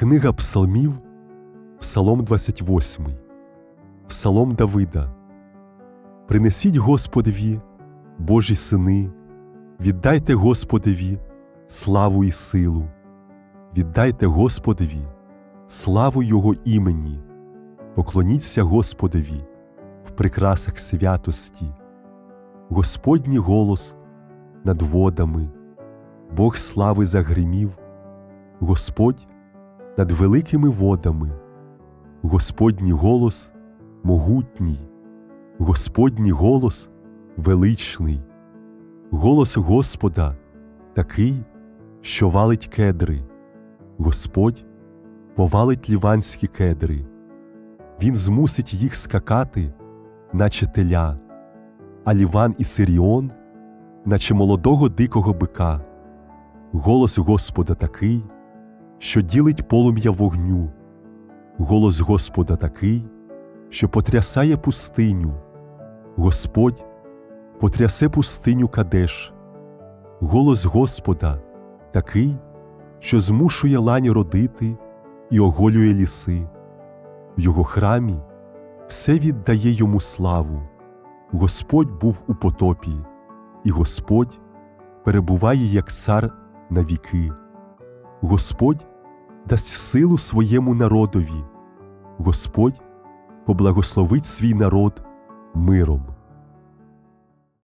Книга Псалмів, Псалом 28, Псалом Давида. Принесіть Господеві, Божі сини, віддайте Господеві славу і силу, віддайте Господеві славу Його імені, поклоніться Господеві в прикрасах святості, Господній голос над водами, Бог слави загримів, Господь над великими водами, Господній голос могутній, Господній голос величний, голос Господа такий, що валить кедри, Господь повалить ліванські кедри, Він змусить їх скакати, наче теля, а Ліван і Сиріон, наче молодого дикого бика. Голос Господа такий, що ділить полум'я вогню, голос Господа такий, що потрясає пустиню, Господь потрясе пустиню Кадеш, голос Господа такий, що змушує лань родити і оголює ліси. В його храмі все віддає йому славу. Господь був у потопі, і Господь перебуває як цар на віки. Господь дасть силу своєму народові, Господь поблагословить свій народ миром.